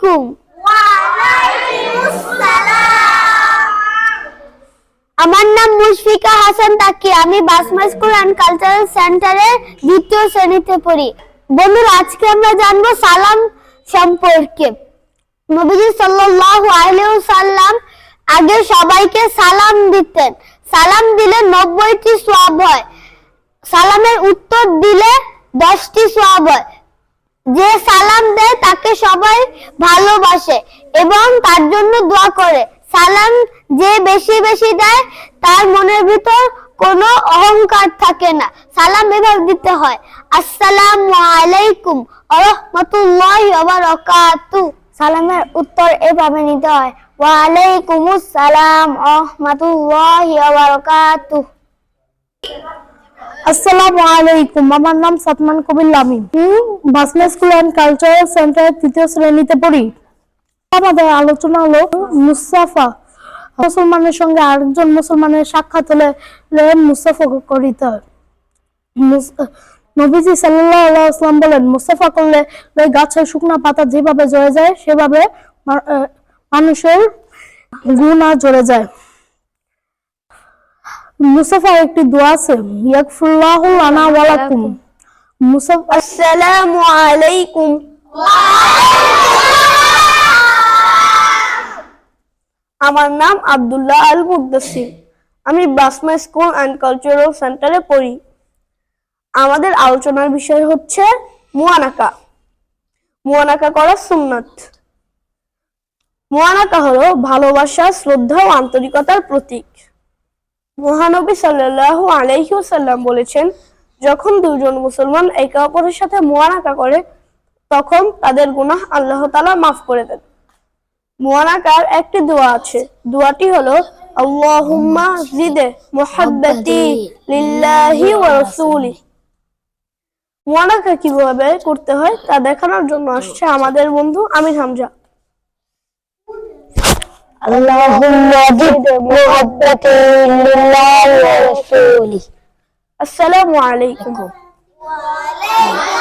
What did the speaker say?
আলাইকুম। আমার নাম মুশফিকা হাসান তাকি। আমি বাসমা স্কুল অ্যান্ড কালচারাল সেন্টারের দ্বিতীয় শ্রেণীতে পড়ি। বন্ধুরা, আজকে আমরা জানব সালাম সম্পর্কে। নবীজি সাল্লাল্লাহু আলাইহি সাল্লাম আগে সবাইকে সালাম দিতেন। সালাম দিলে নব্বইটি সওয়াব হয়। সালামের উত্তর দিলে দশটি সওয়াব হয়। যে সালাম দেয় তাকে সবাই ভালোবাসে এবং তার জন্য দোয়া করে। সালাম যে বেশি বেশি দেয়, তার মনের ভিতর কোনো অহংকার থাকে না। সালাম এভাবে দিতে হয়। আসসালামু আলাইকুম রাহমাতুল্লাহি ওয়া বারাকাতুহু সালামের উত্তর এভাবে নিতে হয়। ওয়া আলাইকুমুস সালাম রাহমাতুল্লাহি ওয়া বারাকাতুহু আসসালামু নাম কালচারাল সেন্টারের তৃতীয় শ্রেণীতে পড়ি আলোচনা হলো মুস্তাফা মুসলমানের সঙ্গে আরেকজন মুসলমানের সাক্ষাৎ হলে মুস্তাফা বলেন মুস্তাফা করলে গাছের শুকনো পাতা যেভাবে জড়ে যায় সেভাবে মানুষের গুণা জড়ে যায় মুসাফার একটি দোয়া আছে, ইয়াকফুল্লাহু লানা ওয়া লাকুম। আসসালামু আলাইকুম। আমার নাম আব্দুল্লাহ আল মুদাসির আমি বাসমা স্কুল অ্যান্ড কালচারাল সেন্টারে পড়ি। আমাদের আলোচনার বিষয় হচ্ছে মুয়ানাকা মুয়ানাকা করা সুন্নাত। মুয়ানাকা হলো ভালোবাসা, শ্রদ্ধা ও আন্তরিকতার প্রতীক। মহানবী সাল্লাল্লাহু আলাইহি বলেছেন, যখন দুজন মুসলমান একে অপরের সাথে মুয়ানাকা করে, তখন তাদের গুনাহ আল্লাহ তালা মাফ করে দেন। মুয়ানাকার একটি দোয়া আছে। দোয়াটি হলো, আল্লাহুম্মা জিদে মুহাব্বতি লিল্লাহি ওয়া রাসূলি কীভাবে করতে হয় তা দেখানোর জন্য আসছে আমাদের বন্ধু আমির হামজা। আল্লাহুম্মা জিদ মুহাব্বতি লিল্লাহি ওয়া রাসূলি আসসালামু আলাইকুম ওয়া আলাইকুম